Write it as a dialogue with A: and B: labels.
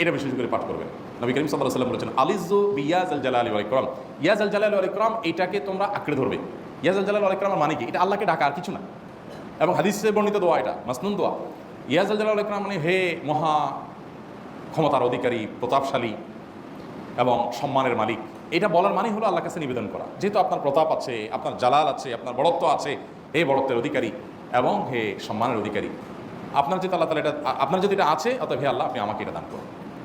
A: এটা বিশেষ করে পাঠ করবেন নবী করিম সাল্লাহ সাল্লাম বলেছেন আলিজু বিয়াজ আল জালালি আলাইকরাম ইয়াজ আল জালালি আলাইকরাম এটাকে তোমরা আঁকড়ে ধরবে। ইয়াজ আল জালালি আলাইকরামের মানে কি? এটা আল্লাহকে ডাকা আর কিছু না। এবং হাদিসে বর্ণিত দোয়া এটা, মাসনুন দোয়া। ইয়াজ আল জালালি আলাইকরাম মানে হে মহা ক্ষমতার অধিকারী, প্রতাপশালী এবং সম্মানের মালিক। এটা বলার মানে হলো আল্লাহর কাছে নিবেদন করা। যেহেতু আপনার প্রতাপ আছে, আপনার জালাল আছে, আপনার বড়ত্ব আছে, হে বড়ত্বের অধিকারী এবং হে সম্মানের অধিকারী। আপনার যেহেতু আল্লাহ তালা এটা, আপনার যদি এটা আছে, অতএব হে আল্লাহ, আপনি আমাকে এটা দান করুন।